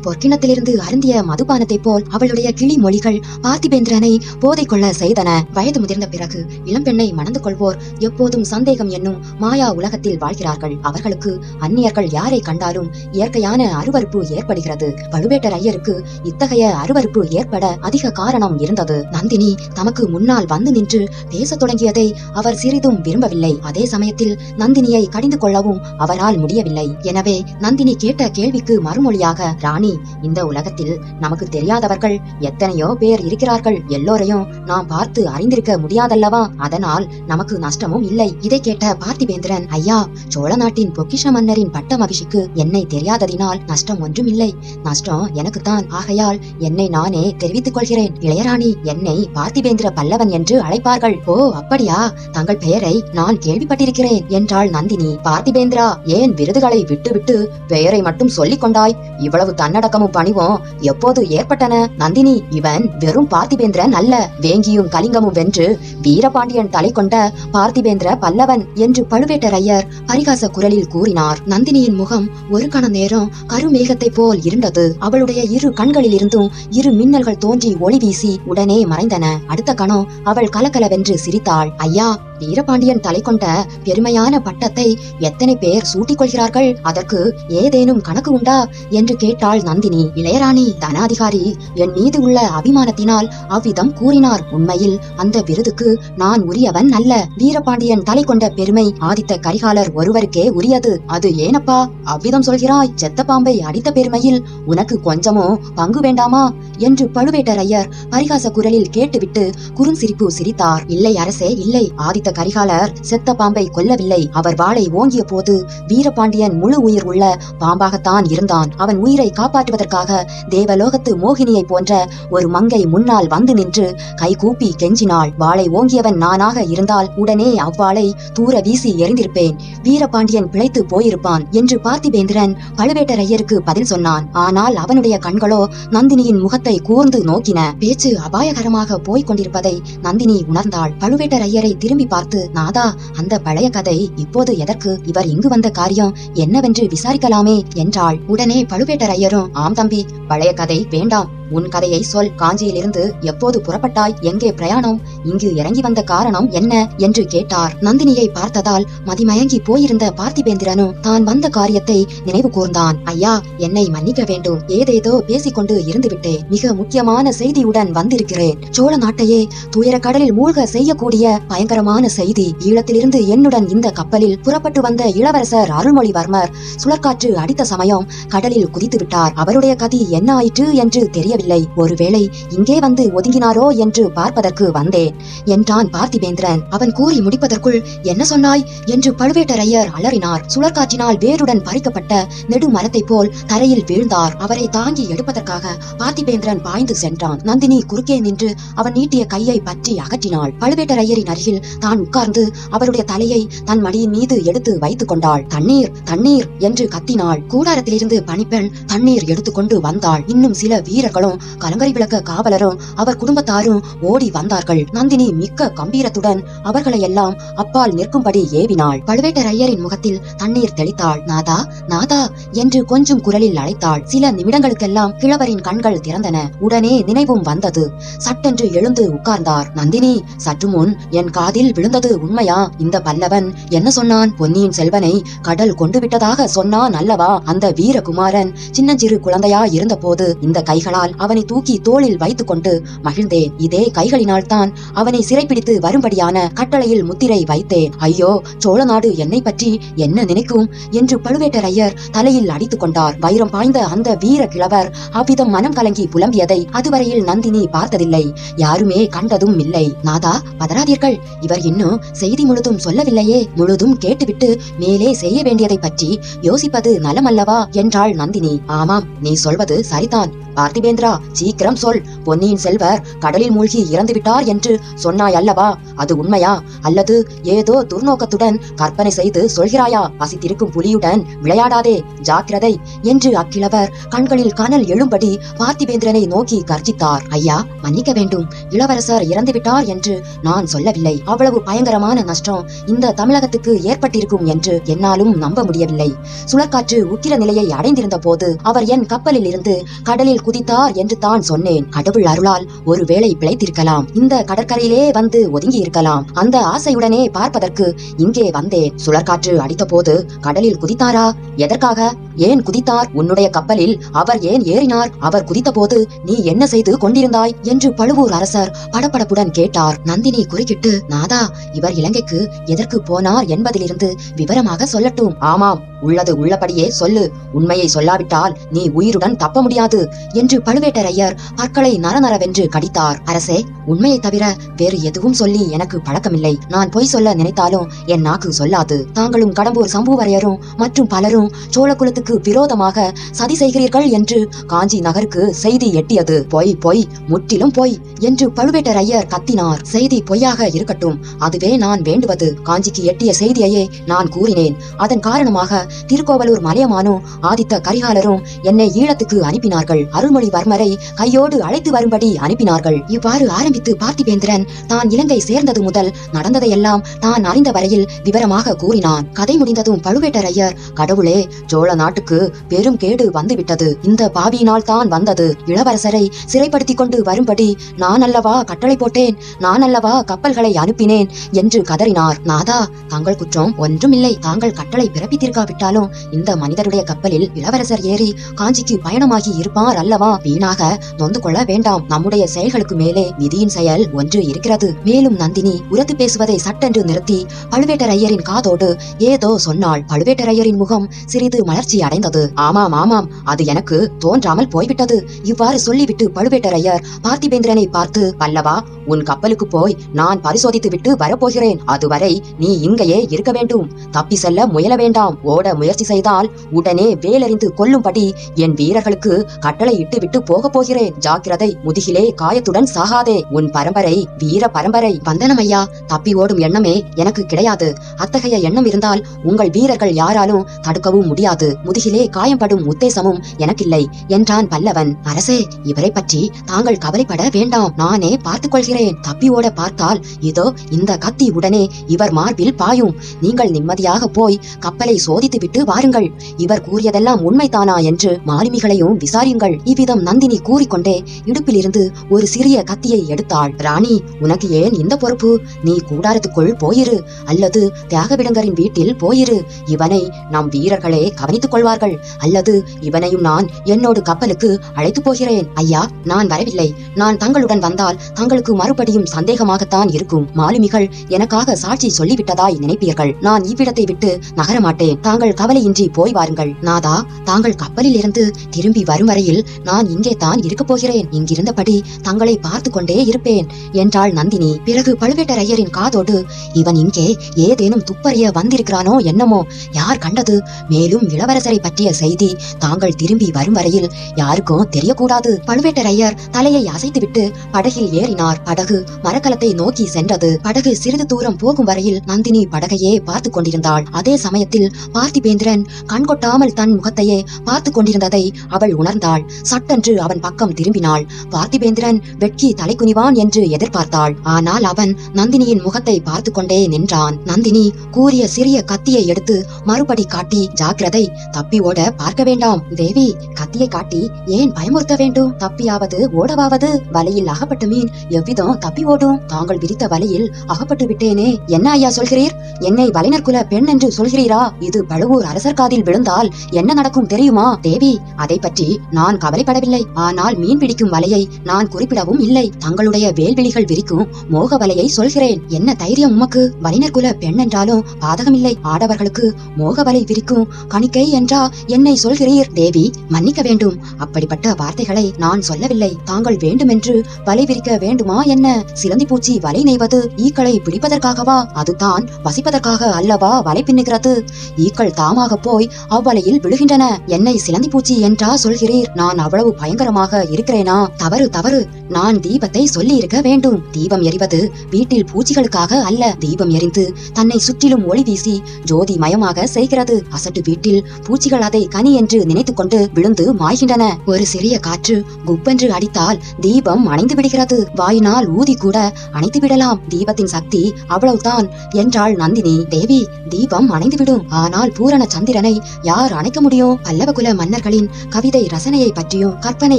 பொற்கிணத்திலிருந்து அருந்திய மதுபானத்தைப் போல் அவளுடைய கிளி மொழிகள் பார்த்திபேந்திரனை போதை கொள்ள செய்தன. வயது முதிர்ந்த பிறகு இளம்பெண்ணை மணந்து கொள்வோர் எப்போதும் சந்தேகம் என்னும் மாயா உலகத்தில் வாழ்கிறார்கள். அவர்களுக்கு அந்நியர்கள் யாரை கண்டாலும் இயற்கையான அருவறுப்பு ஏற்படுகிறது. பழுவேட்டரையருக்கு இத்தகைய அருவருப்பு ஏற்பட அதிக காரணம் இருந்தது. நந்தினி தமக்கு முன்னால் வந்து நின்று பேசத் தொடங்கியதை அவர் சிறிதும் விரும்பவில்லை. அதே சமயத்தில் நந்தினியை கடிந்து கொள்ளவும் அவரால் முடியவில்லை. எனவே நந்தினி கேட்ட கேள்விக்கு மறுமொழியாக ராணி இந்த உலகத்தில் நமக்கு தெரியாதவர்கள் எத்தனையோ பேர் இருக்கிறார்கள். எல்லோரையும் நாம் பார்த்து அறிந்திருக்க முடியாதல்லவா? அதனால் நமக்கு நஷ்டமும் இல்லை. இதை கேட்ட பார்த்திபேந்திரன் ஐயா சோழ நாட்டின் பொக்கிஷ மன்னரின் பட்ட மகிழ்ச்சிக்கு என்னை தெரியாததினால் நஷ்டம் ஒன்றும் இல்லை. நஷ்டம் எனக்குத்தான். ஆகையால் என்னை நானே தெரிவித்துக் கொள்கிறேன். இளையராணி என்னை பார்த்திபேந்திர பல்லவன் என்று அழைப்பார்கள். ஓ அப்படியா? தங்கள் பெயரை நான் கேள்விப்பட்டிருக்கிறேன். என்றாள் நந்தினி. பார்த்திபேந்திரா ஏன் விருதுகளை விட்டுவிட்டு பெயரை மட்டும் சொல்லிக் கொண்டாய்? இவ்வளவு தன்னடக்கமும் பணிவும் எப்போது ஏற்பட்டன? நந்தினி இவன் வெறும் பார்த்திபேந்திரன் அல்ல. வேங்கியும் கலிங்கமும் வென்று வீரபாண்டியன் தலை கொண்ட பார்த்திபேந்திர பல்லவன் என்று பழுவேட்டரையர் பரிகாச குரலில் கூறினார். நந்தினியின் முகம் ஒரு கண நேரம் கருமேகத்தை போல் இருண்டது அவளுடைய இரு கண்களில் இருந்தும் இரு மின்னல்கள் தோன்றி ஒளி வீசி உடனே மறைந்தன. அடுத்த கணம் அவள் கலகலவென்று சிரித்தாள். ஐயா வீரபாண்டியன் தலை கொண்ட பெருமையான பட்டத்தை எத்தனை பேர் சூட்டிக் கொள்கிறார்கள் அதற்கு ஏதேனும் கணக்கு உண்டா? என்று கேட்டாள் நந்தினி. இளையராணி தனாதிகாரி என் மீது உள்ள அபிமானத்தினால் அவ்விதம் கூறினார். உண்மையில் அந்த விருதுக்கு நான் உரியவன் அல்ல. வீரபாண்டியன் தலை கொண்ட பெருமை ஆதித்த கரிகாலர் ஒருவருக்கே உரியது. அது ஏனப்பா? அவ்விதம் சொல்கிறாய்? செத்த பாம்பை அடித்த பெருமையில் உனக்கு கொஞ்சமோ பங்கு வேண்டாமா? என்று பழுவேட்டரையர் பரிகாச குரலில் கேட்டுவிட்டு குறுஞ்சிரிப்பு சிரித்தார். இல்லை அரசே இல்லை. ஆதித்த கரிகாலர் செத்த பாம்பை கொல்லவில்லை. அவர் வாளை ஓங்கிய போது வீரபாண்டியன் முழு உயிர் உள்ள பாம்பாகத்தான் இருந்தான். அவன் உயிரை காப்பாற்றுவதற்காக தேவலோகத்து மோகினியை போன்ற ஒரு மங்கை முன்னால் வந்து நின்று கைகூப்பி கெஞ்சினாள். வாளை ஓங்கியவன் நானாக இருந்தால் உடனே அவ்வாளை தூர வீசி எறிந்திருப்பேன். வீரபாண்டியன் பிழைத்து போயிருப்பான் என்று பார்த்திபேந்திரன் பழுவேட்டரையருக்கு பதில் சொன்னான். ஆனால் அவனுடைய கண்களோ நந்தினியின் முகத்தை கூர்ந்து நோக்கின. பேச்சு அபாயகரமாக போய்க் கொண்டிருப்பதை நந்தினி உணர்ந்தாள். பழுவேட்டரையரை திரும்பி பார்த்து நாதா அந்த பழைய கதை இப்போது எதற்கு? இவர் இங்கு வந்த காரியம் என்னவென்று விசாரிக்கலாமே என்றாள். உடனே பழுவேட்டரையரும் ஆம் தம்பி பழைய கதை வேண்டாம். உன் கதையை சொல். காஞ்சியிலிருந்து எப்போது புறப்பட்டாய்? எங்கே பிரயாணம்? இங்கு இறங்கி வந்த காரணம் என்ன? என்று கேட்டார். நந்தினியை பார்த்ததால் மதிமயங்கி போயிருந்த பார்த்திபேந்திரனும் தான் வந்த காரியத்தை நினைவு கூர்ந்தான். ஐயா என்னை மன்னிக்க வேண்டும். ஏதேதோ பேசிக்கொண்டு இருந்துவிட்டேன். மிக முக்கியமான செய்தியுடன் வந்திருக்கிறேன். சோழ நாட்டையே துயர கடலில் மூழ்க செய்யக்கூடிய பயங்கரமான செய்தி. ஈழத்திலிருந்து என்னுடன் இந்த கப்பலில் புறப்பட்டு வந்த இளவரசர் அருள்மொழிவர்மர் சுழற்காற்று அடித்த சமயம் கடலில் குதித்து விட்டார். அவருடைய கதி என்ன ஆயிற்று என்று தெரியவில்லை. ஒருவேளை இங்கே வந்து ஒதுங்கினாரோ என்று பார்ப்பதற்கு வந்தேன் என்றான் பார்த்திபேந்திரன். அவன் கூறி முடிப்பதற்குள் என்ன சொன்னாய்? என்று பழுவேட்டரையர் அலறினார். சுழற்காற்றினால் வேருடன் பறிக்கப்பட்ட நெடு மரத்தைப் போல் தரையில் வீழ்ந்தார். அவரை தாங்கி எடுப்பதற்காக பார்த்திபேந்திரன் பாய்ந்து சென்றான். நந்தினி குறுக்கே நின்று அவன் நீட்டிய கையை பற்றி அகற்றினாள். பழுவேட்டரையரின் அருகில் தான் தான் உட்கார்ந்து அவருடைய தலையை தன் மடியின் மீது எடுத்து வைத்துக் கொண்டாள். தண்ணீர் தண்ணீர் என்று கத்தினாள். கூடாரத்திலிருந்து பணிப்பெண் தண்ணீர் எடுத்துக்கொண்டு வந்தாள். இன்னும் சில வீரர்களும் கலங்கரை விளக்க காவலரும் அவர் குடும்பத்தாரும் ஓடி வந்தார்கள். நந்தினி மிக்க கம்பீரத்துடன் அவர்களை எல்லாம் அப்பால் நிற்கும்படி ஏவினாள். பழுவேட்டரையரின் முகத்தில் தண்ணீர் தெளித்தாள். நாதா நாதா என்று கொஞ்சம் குரலில் அழைத்தாள். சில நிமிடங்களுக்கெல்லாம் கிழவரின் கண்கள் திறந்தன. உடனே நினைவும் வந்தது. சட்டென்று எழுந்து உட்கார்ந்தார். நந்தினி சற்று முன் என் காதில் விழுந்தது உண்மையா? இந்த பல்லவன் என்ன சொன்னான்? பொன்னியின் செல்வனை கடல் கொண்டு விட்டதாக சொன்னான் அல்லவா? அந்த வீரகுமாரன் சின்னஞ்சிறு குழந்தையா இருந்தபோது இந்த கைகளால் அவனை தூக்கி தோளில் வைத்துக் கொண்டு மகிழ்ந்தேன். இதே கைகளினால் தான் அவனை சிறைப்பிடித்து வரும்படியான கட்டளையில் முத்திரை வைத்தேன். ஐயோ சோழ நாடு என்னை பற்றி என்ன நினைக்கும்? என்று பழுவேட்டரையர் தலையில் அடித்துக் கொண்டார். வைரம் பாய்ந்த அந்த வீர கிழவர் அவ்விதம் மனம் கலங்கி புலம்பியதை அதுவரையில் நந்தினி பார்த்ததில்லை. யாருமே கண்டதும் இல்லை. நாதா பதறாதீர்கள். இவர் இன்னும் செய்தி முழுதும் சொல்லவில்லையே. முழுதும் கேட்டுவிட்டு மேலே செய்ய வேண்டியதை பற்றி யோசிப்பது நலமல்லவா என்றாள் நந்தினி. ஆமாம் நீ சொல்வது சரிதான். பார்த்திபேந்திரா சீக்கிரம் சொல். பொன்னியின் செல்வர் கடலில் மூழ்கி இறந்து விட்டார் என்று சொன்னாய் அல்லவா? அது உண்மையா? அல்லது ஏதோ துர்நோக்கத்துடன் கற்பனை செய்து சொல்கிறாயா? பசித்திருக்கும் புலியுடன் விளையாடாதே ஜாக்கிரதை என்று அக்கிழவர் கண்களில் கனல் எழும்படி பார்த்திபேந்திரனை நோக்கி கர்ஜித்தார். ஐயா மன்னிக்க வேண்டும். இளவரசர் இறந்துவிட்டார் என்று நான் சொல்லவில்லை. அவ்வளவு பயங்கரமான நஷ்டம் இந்த தமிழகத்துக்கு ஏற்பட்டிருக்கும் என்று என்னாலும் நம்ப முடியவில்லை. சுழற்காற்று உக்கிர நிலையை அடைந்திருந்த போது அவர் என் கப்பலில் இருந்து கடலில் குதித்தார் என்று தான் சொன்னேன். கடவுள் அருளால் ஒருவேளை பிழைத்திருக்கலாம். இந்த கடற்கரையிலே வந்து ஒதுங்கி இருக்கலாம் அந்த ஆசையுடனே பார்ப்பதற்கு இங்கே வந்தேன். சுழற்காற்று அடித்த போது கடலில் குதித்தாரா? எதற்காக? ஏன் குதித்தார்? உன்னுடைய கப்பலில் அவர் ஏன் ஏறினார்? அவர் குதித்த போது நீ என்ன செய்து கொண்டிருந்தாய்? என்று பழுவூர் அரசர் படபடப்புடன் கேட்டார். நந்தினி குறுக்கிட்டு நாதா இவர் இலங்கைக்கு எதற்கு போனார் என்பதிலிருந்து விவரமாக சொல்லட்டும். ஆமாம் உள்ளது உள்ளபடியே சொல்லு. உண்மையை சொல்லாவிட்டால் நீ உயிருடன் தப்ப முடியாது என்று பழுவேட்டரையர் பற்களை நரநரவென்று கடித்தார். அரசே உண்மையை தவிர வேறு எதுவும் சொல்லி எனக்கு பழக்கமில்லை. நான் பொய் சொல்ல நினைத்தாலும் என் நாக்கு சொல்லாது. தாங்களும் கடம்பூர் சம்புவரையரும் மற்றும் பலரும் சோழகுலத்துக்கு விரோதமாக சதி செய்கிறீர்கள் என்று காஞ்சி நகருக்கு செய்தி எட்டியது. பொய் பொய் முற்றிலும் பொய் என்று பழுவேட்டரையர் கத்தினார். செய்தி பொய்யாக இருக்கட்டும். அதுவே நான் வேண்டுவது. காஞ்சிக்கு எட்டிய செய்தியையே நான் கூறினேன். அதன் காரணமாக திருக்கோவலூர் மலையமானும் ஆதித்த கரிகாலரும் என்னை ஈழத்துக்கு அனுப்பினார்கள். அருள்மொழிவர்மரை கையோடு அழைத்து வரும்படி அனுப்பினார்கள். இவ்வாறு ஆரம்பித்து பார்த்திபேந்திரன் தான் இலங்கை சேர்ந்தது முதல் நடந்ததையெல்லாம் தான் அறிந்த வரையில் விவரமாக கூறினான். கதை முடிந்ததும் பழுவேட்டரையர் கடவுளே சோழ நாட்டுக்கு பெரும் கேடு வந்துவிட்டது. இந்த பாவியினால் தான் வந்தது. இளவரசரை சிறைப்படுத்திக் கொண்டு வரும்படி நான் அல்லவா கட்டளை போட்டேன்? நான் அல்லவா கப்பல்களை அனுப்பினேன்? என்று கதறினார். நாதா தாங்கள் குற்றம் ஒன்றுமில்லை. தாங்கள் கட்டளை பிறப்பித்திருக்காவிட்டாலும் இந்த மனிதருடைய கப்பலில் இளவரசர் ஏறி காஞ்சிக்கு பயணமாகி இருப்பார் அல்லவா? வீணாக நொந்து கொள்ள வேண்டாம். நம்முடைய செயல்களுக்கு மேலே விதியின் செயல் ஒன்று இருக்கிறது. மேலும் நந்தினி உரத்து பேசுவதை சட்டென்று நிறுத்தி பழுவேட்டரையரின் காதோடு ஏதோ சொன்னாள். பழுவேட்டரையரின் முகம் சிறிது மலர்ச்சி அடைந்தது. ஆமாம் ஆமாம். அது எனக்கு தோன்றாமல் போய்விட்டது. இவ்வாறு சொல்லிவிட்டு பழுவேட்டரையர் பார்த்திபேந்திரனை பார்த்து பல்லவா உன் கப்பலுக்கு போய் நான் பரிசோதித்து விட்டு வரப்போகிறேன். அதுவரை நீ இங்கேயே இருக்க வேண்டும். தப்பி செல்ல முயல வேண்டாம். ஓட முயற்சி செய்தால் உடனே வேலறிந்து கொல்லும்படி என் வீரர்களுக்கு கட்டளை இட்டு விட்டு போகப் போகிறேன். ஜாக்கிரதை முதுகிலே காயத்துடன் சாகாதே. உன் பரம்பரை வீர பரம்பரை. வந்தனம் ஐயா தப்பி ஓடும் எண்ணமே எனக்கு கிடையாது. அத்தகைய எண்ணம் இருந்தால் உங்கள் வீரர்கள் யாராலும் தடுக்கவும் முடியாது. முதுகிலே காயம்படும் உத்தேசமும் எனக்கில்லை என்றான் பல்லவன். அரசே இவரை பற்றி தாங்கள் கவலைப்பட வேண்டாம். நானே பார்த்துக் கொள்கிறேன் தப்பி ஓட பார்த்தால் இதோ இந்த கத்தி உடனே இவர் மார்பில் பாயும். நீங்கள் நிம்மதியாக போய் கப்பலை சோதித்து விட்டு வாருங்கள். இவர் கூறியதெல்லாம் உண்மைதானா என்று மாலுமிகளையும் விசாரியுங்கள். இவ்விதம் நந்தினி கூறிக்கொண்டே இடுப்பிலிருந்து ஒரு சிறிய கத்தியை எடுத்தாள். ராணி உனக்கு ஏன் இந்த பொறுப்பு? நீ கூடாரத்துக்குள் போயிரு. அல்லது தியாகவிடங்கரின் வீட்டில் போயிரு. இவனை நம் வீரர்களே கவனித்துக் கொள்வார்கள். அல்லது இவனையும் நான் என்னோடு கப்பலுக்கு அழைத்து போகிறேன். ஐயா நான் வரவில்லை. நான் தங்களுடன் வந்தால் தங்களுக்கு மறுபடியும் சந்தேகமாகத்தான் இருக்கும். மாலுமிகள் எனக்காக சாட்சி சொல்லிவிட்டதாய் நினைப்பீர்கள்? நான் இவ்விடத்தை விட்டு நகரமாட்டேன். தாங்கள் தாங்கள் கவலையின்றி போய் வாருங்கள். நாதா தாங்கள் கப்பலில் இருந்து திரும்பி வரும் வரையில் நான் இங்கே தான் இருக்கப் போகிறேன். இங்கிருந்தபடி தங்களை பார்த்து கொண்டே இருப்பேன் என்றாள் நந்தினி. பிறகு பழுவேட்டரையரின் காதோடு இவன் இங்கே ஏதேனும் துப்பறிய வந்திருக்கிறானோ என்னமோ? யார் கண்டது? மேலும் இளவரசரை பற்றிய செய்தி தாங்கள் திரும்பி வரும் வரையில் யாருக்கும் தெரியக்கூடாது. பழுவேட்டரையர் தலையை அசைத்துவிட்டு படகில் ஏறினார். படகு மரக்கலத்தை நோக்கி சென்றது. படகு சிறிது தூரம் போகும் வரையில் நந்தினி படகையே பார்த்து கொண்டிருந்தாள். அதே சமயத்தில் பார்த்திபேந்திரன் கண்கொட்டாமல் தன் முகத்தையே பார்த்து கொண்டிருந்ததை அவள் உணர்ந்தாள். சட்டென்று அவன் பக்கம் திரும்பினாள். பார்த்திபேந்திரன் வெட்கி தலைக்குனிவான் என்று எதிர்பார்த்தாள். ஆனால் அவன் நந்தினியின் முகத்தை பார்த்து கொண்டே நின்றான். நந்தினி கூறிய சிறிய கத்தியை எடுத்து மறுபடி காட்டி ஜாக்கிரதை தப்பி ஓட பார்க்க வேண்டாம். தேவி கத்தியை காட்டி ஏன் பயமுறுத்த வேண்டும்? தப்பியாவது ஓடவாவது. வலையில் அகப்பட்ட மீன் எவ்விதம் தப்பி ஓடும்? தாங்கள் விரித்த வலையில் அகப்பட்டு விட்டேனே. என்ன ஐயா சொல்கிறீர்? என்னை வலைனர் குல பெண் என்று சொல்கிறீரா? இது பழுவூர் அரசர் காதில் விழுந்தால் என்ன நடக்கும் தெரியுமா? தேவி அதை பற்றி நான் கவலைப்படவில்லை. ஆனால் மீன் பிடிக்கும் வலையை நான் குறிப்பிடவும் இல்லை. தங்களுடைய வேல்விழிகள் விரிக்கும் மோக வலையை சொல்கிறேன். என்ன தைரியம் உமக்கு? வலைனர் குல பெண் என்றாலும் பாதகமில்லை. ஆடவர்களுக்கு மோக வலை விரிக்கும் கணிக்கை என்றா என்னை சொல்கிறீர்? தேவி மன்னிக்க வேண்டும். அப்படிப்பட்ட வார்த்தைகளை நான் சொல்லவில்லை. தாங்கள் வேண்டுமென்று வலை விரிக்க வேண்டுமா என்ன? சிலந்தி பூச்சி வலை நெய்வது ஈக்களை பிடிப்பதற்காகவா அதுதான் வசிப்பதற்காக அல்லவா வலை பின்னுகிறது ஈக்கள் தாமாக போய் அவ்வலையில் விழுகின்றன. என்னை சிலந்தி பூச்சி என்றா சொல்கிறீர். நான் அவ்வளவு பயங்கரமாக இருக்கிறேனா? தவறு தவறு. நான் தீபத்தை சொல்லி இருக்க வேண்டும். தீபம் எரிவது வீட்டில் பூச்சிகளுக்காக அல்ல. தீபம் எரிந்து தன்னை சுற்றிலும் ஒளி வீசி ஜோதி மயமாக செய்கிறது. அசட்டு வீட்டில் பூச்சிகள் அதை கனி என்று நினைத்துக் கொண்டு விழுந்து மாய்கின்றன. ஒரு சிறிய காற்று குப்பென்று அடித்தால் தீபம் அணைந்து விடுகிறது. வாயினால் ஊதி கூட அணைத்து விடலாம் தீபத்தின் சக்தி அவ்வளவுதான் என்றாள் நந்தினி. தேவி தீபம் அணைந்துவிடும். ஆனால் பூரண சந்திரனை யார் அணைக்க முடியும்? பல்லவகுல மன்னர்களின் கவிதை ரசனையை பற்றியும் கற்பனை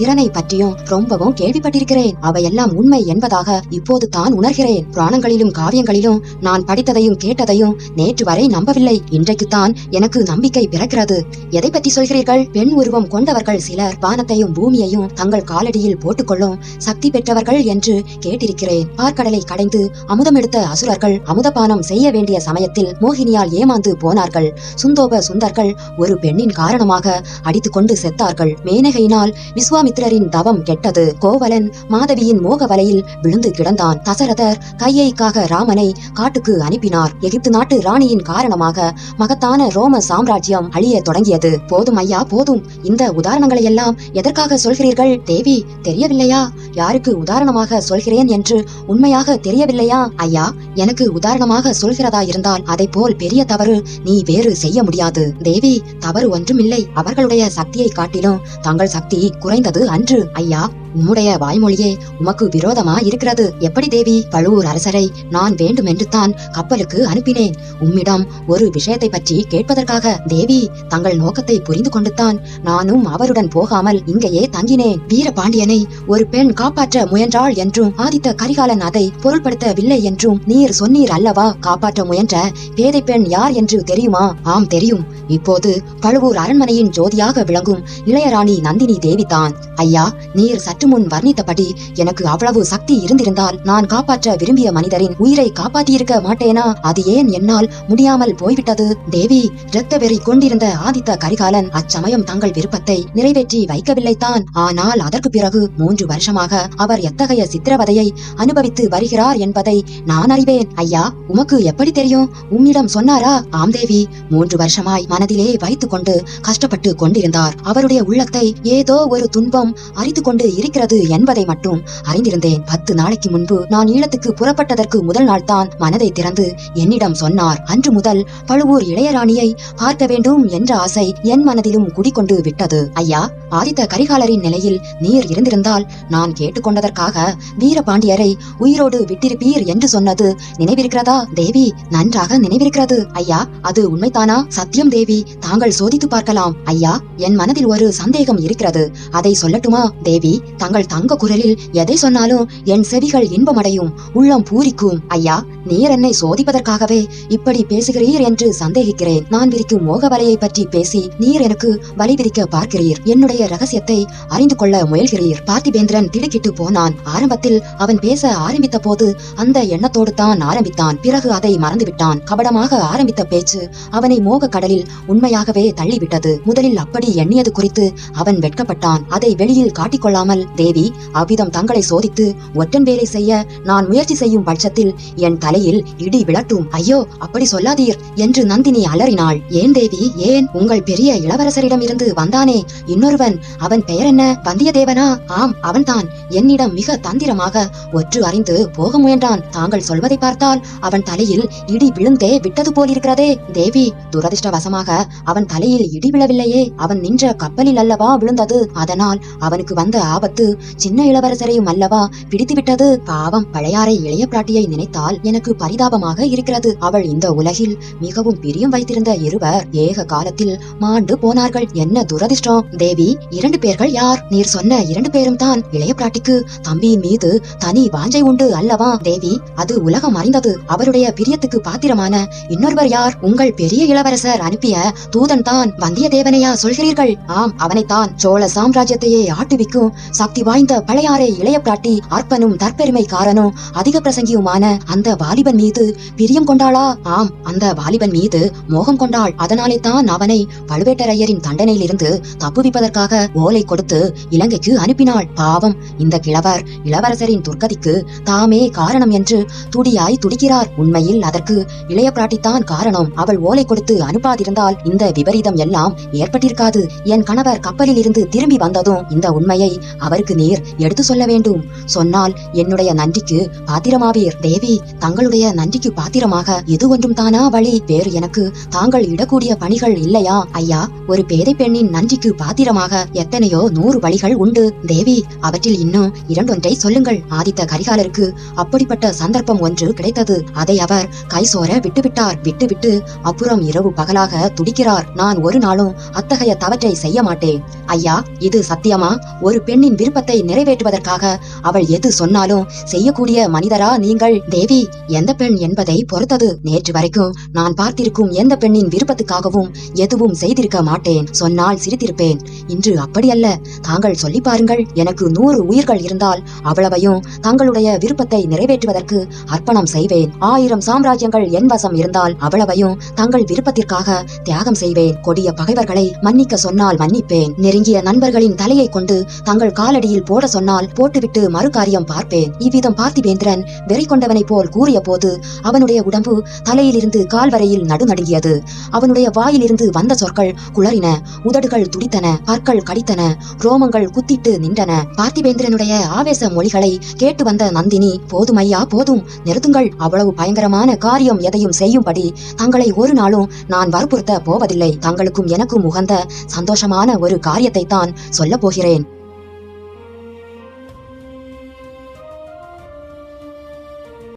திறனை பற்றியும் ரொம்பவும் கேள்விப்பட்டிருக்கிறேன். அவையெல்லாம் உண்மை என்பதாக இப்போது தான் உணர்கிறேன். புராணங்களிலும் காவியங்களிலும் நான் படித்ததையும் கேட்டதையும் நேற்று வரை நம்பவில்லை. இன்றைக்குத்தான் எனக்கு நம்பிக்கை பிறக்கிறது. எதை பற்றி சொல்கிறீர்கள்? பெண் உருவம் கொண்டவர்கள் சிலர் வானத்தையும் பூமியையும் தங்கள் காலடியில் போட்டுக்கொள்ளும் சக்தி பெற்றவர்கள் என்று கேட்டிருக்கிறேன். பார்க்கடலை கடைந்து அமுதம் எடுத்த அசுரர்கள் அமுதபானம் செய்ய வேண்டிய சமயத்தில் மோகினியால் ஏமாந்து போனார்கள். சுந்தோப சுந்தர்கள் ஒரு பெண்ணின் காரணமாக அடித்துக்கொண்டு செத்தார்கள். மேனகையினால் விஸ்வாமித்திரரின் தவம் கெட்டது. கோவலன் மாதவியின் மோக வலையில் விழுந்து கிடந்தான். தசரதர் கையைக்காக ராமனை காட்டுக்கு அனுப்பினார். எகிப்து நாட்டு ராணியின் காரணமாக மகத்தான ரோம சாம்ராஜ்யம் அழிய தொடங்கியது. போதும் ஐயா போதும். இந்த உதாரணங்களை எல்லாம் எதற்காக சொல்கிறீர்கள்? தேவி தெரியவில்லையா? யாருக்கு உதாரணமாக சொல்கிறேன் என்று உண்மையாக தெரியவில்லையா? ஐயா எனக்கு உதாரணமாக சொல்கிறதா இருந்தால் அதை போல் பெரிய தவறு நீ வேறு செய்ய முடியாது. தேவி தவறு ஒன்றுமில்லை. அவர்களுடைய சக்தியை காட்டிலும் தங்கள் சக்தி குறைந்தது அன்று ஐயா. உம்முடைய வாய்மொழியே உமக்கு விரோதமா இருக்கிறது. எப்படி தேவி பழுவூர் அரசரை நான் வேண்டுமென்று தான் கப்பலுக்கு அனுப்பினேன். உம்மிடம் ஒரு விஷயத்தை பற்றி கேட்பதற்காக தேவி தங்கள் நோக்கத்தை புரிந்து கொண்டுதான் நானும் அவருடன் போகாமல் இங்கேயே தங்கினேன். வீரபாண்டியனை ஒரு பெண் காப்பாற்ற முயன்றாள் என்றும் ஆதித்த கரிகாலன் அதை பொருள்படுத்தவில்லை என்றும் நீர் சொன்னீர் அல்லவா? காப்பாற்ற முயன்ற பேதை பெண் யார் என்று தெரியுமா? ஆம் தெரியும். இப்போது பழுவூர் அரண்மனையின் ஜோதியாக விளங்கும் இளையராணி நந்தினி தேவிதான். ஐயா நீர் சற்று முன் வர்ணித்தபடி எனக்கு அவ்வளவு சக்தி இருந்திருந்தால் நான் காப்பாற்ற விரும்பிய மனிதரின் உயிரை காப்பாற்றியிருக்க மாட்டேனா? அது ஏன் என்னால் முடியாமல் போய்விட்டது? தேவி இரத்த வெறி கொண்டிருந்த ஆதித்த கரிகாலன் அச்சமயம் தங்கள் விருப்பத்தை நிறைவேற்றி வைக்கவில்லைத்தான். ஆனால் அதற்கு பிறகு மூன்று வருஷமாக அவர் எத்தகைய சித்திரவதையை அனுபவித்து வருகிறார் என்பதை நான் அறிவேன். ஐயா உமக்கு எப்படி தெரியும்? உம்மிடம் சொன்னாரா? ஆம் தேவி மூன்று வருஷமாய் மனதிலே வைத்துக் கொண்டு கஷ்டப்பட்டு கொண்டிருந்தார். அவருடைய உள்ளத்தை ஏதோ ஒரு துன்பம் அறிந்து கொண்டு இருக்கிறது என்பதை மட்டும் அறிந்திருந்தேன். பத்து நாளைக்கு முன்பு நான் ஈழத்துக்கு புறப்பட்டதற்கு முதல் நாள் தான் மனதை திறந்து என்னிடம் சொன்னார். அன்று முதல் பழுவூர் இளையராணியை பார்க்க வேண்டும் என்ற ஆசை என் மனதிலும் குடிக்கொண்டு விட்டது. ஐயா ஆதித்த கரிகாலரின் நிலையில் நீர் இருந்திருந்தால் நான் கேட்டுக்கொண்டதற்காக வீரபாண்டியரை உயிரோடு விட்டிருப்பீர் என்று சொன்னது நினைவிருக்கிறதா? தேவி நன்றாக நினைவிருக்கிறது. ஐயா அது உண்மைதானா? சத்தியம் தேவி தாங்கள் சோதித்து பார்க்கலாம். ஐயா என் மனதில் ஒரு சந்தேகம் இருக்கிறது. அதை சொல்லட்டுமா? தேவி தங்கள் தங்க குரலில் எதை சொன்னாலும் என் செவிகள் இன்பமடையும் உள்ளம் பூரிக்கும். ஐயா நீர் என்னை சோதிப்பதற்காகவே இப்படி பேசுகிறீர் என்று சந்தேகிக்கிறேன். நான் விரிக்கும் மோக வலையை பற்றி பேசி நீர் எனக்கு வலை விரிக்க பார்க்கிறீர். என்னுடைய ரகசியத்தை அறிந்து கொள்ள முயல்கிறீர். பார்த்திபேந்திரன் திடுக்கிட்டு போனான். ஆரம்பத்தில் அவன் பேச ஆரம்பித்த போது அந்த எண்ணத்தோடு தான் ஆரம்பித்தான். பிறகு அதை மறந்துவிட்டான். கபடமாக ஆரம்பித்த பேச்சு அவனை மோக கடலில் உண்மையாகவே தள்ளிவிட்டது. முதலில் அப்படி எண்ணியது குறித்து அவன் வெட்கப்பட்டான். அதை வெளியில் காட்டிக்கொள்ளாமல் தேவி அவ்விதம் தங்களை சோதித்து ஒற்றன் வேலை செய்ய நான் முயற்சி செய்யும் பட்சத்தில் என் தலையில் இடி விழட்டும். ஐயோ அப்படி சொல்லாதீர் என்று நந்தினி அலறினாள். ஏன் தேவி ஏன்? உங்கள் பெரிய இளவரசரிடம் இருந்து வந்தானே. இன்னொருவன் அவன் பெயர் என்ன? வந்தியத்தேவனா? ஆம் அவன்தான். என்னிடம் மிக தந்திரமாக ஒற்று அறிந்து போக முயன்றான். தாங்கள் சொல்வதை பார்த்தால் அவன் தலையில் இடி விழுந்தே விட்டது போலிருக்கிறதே. தேவி துரதிர்ஷ்டவசமாக அவன் தலையில் இடி விழவில்லையே. அவன் நின்ற கப்பலில் அல்லவா விழுந்தது? அதனால் அவனுக்கு வந்த ஆபத்து பார்த்து சின்ன இளவரசரையும் அல்லவா? பிடித்துவிட்டது பாவம் பழையாறை இளைய பிராட்டியை நினைத்தால் எனக்கு பரிதாபமாக இருக்கிறது. அவள் இந்த உலகில் மிகவும் பிரியம் வைத்திருந்த இருவர் ஏக காலத்தில் மாண்டு போனார்கள். என்ன துரதிர்ஷ்டம்! தேவி இரண்டு பேர்கள் யார்? நீர் சொன்ன இரண்டு பேரும் தான் இளைய பிராட்டிக்கு தம்பியின் மீது தனி வாஞ்சை உண்டு அல்லவா? தேவி அது உலகம் அறிந்தது. அவருடைய பிரியத்துக்கு பாத்திரமான இன்னொருவர் யார்? உங்கள் பெரிய இளவரசர் அனுப்பிய தூதன் தான் வந்தியத்தேவனையா சொல்கிறீர்கள்? ஆம் அவனைத்தான் சோழ சாம்ராஜ்யத்தையே ஆட்டுவிக்கும் சக்தி வாய்ந்த பழையாறை இளைய பிராட்டி அற்பனும் தற்பெருமைக்காரனும் அதிக பிரசங்கியுமான அந்த வாலிபன் மீது பிரியம் கொண்டாளா? ஆம் அந்த வாலிபன் மீது மோகம் கொண்டாள். அதனாலே தான் அவனை பழுவேட்டரையரின் தண்டனையிலிருந்து தப்புவிப்பதற்காக ஓலை கொடுத்து இலங்கைக்கு அனுப்பினாள். பாவம் இந்த கிழவர் இளவரசரின் துர்க்கதிக்கு தாமே காரணம் என்று துடியாய் துடிக்கிறார். உண்மையில் அதற்கு இளைய பிராட்டித்தான் காரணம். அவள் ஓலை கொடுத்து அனுப்பாதிருந்தால் இந்த விபரீதம் எல்லாம் ஏற்பட்டிருக்காது. என் கணவர் கப்பலில் இருந்து திரும்பி வந்ததும் இந்த உண்மையை அவர் அவருக்கு நீர் எடுத்து சொல்ல வேண்டும். சொன்னால் என்னுடைய நன்றிக்கு பாத்திரமாவீர். தேவி தங்களுடைய நன்றிக்கு பாத்திரமாக இது ஒன்றும் தானா வழி? வேறு எனக்கு தாங்கள் இடக்கூடிய பணிகள் இல்லையா? ஐயா ஒரு பேதை பெண்ணின் நன்றிக்கு பாத்திரமாக எத்தனையோ நூறு வழிகள் உண்டு. தேவி அவற்றில் இன்னும் இரண்டொன்றை சொல்லுங்கள். ஆதித்த கரிகாலருக்கு அப்படிப்பட்ட சந்தர்ப்பம் ஒன்று கிடைத்தது. அதை அவர் கைசோர விட்டுவிட்டார். விட்டுவிட்டு அப்புறம் இரவு பகலாக துடிக்கிறார். நான் ஒரு நாளும் அத்தகைய தவற்றை செய்ய மாட்டேன். ஐயா இது சத்தியமா? ஒரு பெண்ணின் விருப்பத்தை நிறைவேற்றுவதற்காக அவள் எது சொன்னாலும் செய்யக்கூடிய மனிதரா நீங்கள்? தேவி எந்த பெண் என்பதை பொறுத்தது. நேற்று வரைக்கும் நான் பார்த்திருக்கும் எந்த பெண்ணின் விருப்பத்துக்காகவும் எதுவும் செய்திருக்க மாட்டேன். சொன்னால் சிரித்திருப்பேன். இன்று அப்படியல்ல. தாங்கள் சொல்லி பாருங்கள். எனக்கு நூறு உயிர்கள் இருந்தால் அவ்வளவையும் தங்களுடைய விருப்பத்தை நிறைவேற்றுவதற்கு அர்ப்பணம் செய்வேன். ஆயிரம் சாம்ராஜ்யங்கள் என் வசம் இருந்தால் அவ்வளவையும் தங்கள் விருப்பத்திற்காக தியாகம் செய்வேன். கொடிய பகைவர்களை மன்னிக்க சொன்னால் மன்னிப்பேன். நெருங்கிய நண்பர்களின் தலையை கொண்டு தங்கள் காலடியில் போட சொன்னால் போட்டுவிட்டு மறு காரியம் பார்ப்பேன். இவ்விதம் பார்த்திபேந்திரன் வெறி கொண்டவனைப் போல் கூறிய போது அவனுடைய உடம்பு தலையிலிருந்து கால் வரையில் நடுநடுங்கியது. அவனுடைய வாயிலிருந்து வந்த சொற்கள் குளறின உதடுகள் துடித்தன பற்கள் கடித்தன ரோமங்கள் குத்திட்டு நின்றன. பார்த்திபேந்திரனுடைய ஆவேச மொழிகளை கேட்டு வந்த நந்தினி போதும் ஐயா போதும் நிறுத்துங்கள். அவ்வளவு பயங்கரமான காரியம் எதையும் செய்யும்படி தங்களை ஒரு நாளும் நான் வற்புறுத்த போவதில்லை. தங்களுக்கும் எனக்கும் உகந்த சந்தோஷமான ஒரு காரியத்தை தான் சொல்லப் போகிறேன்.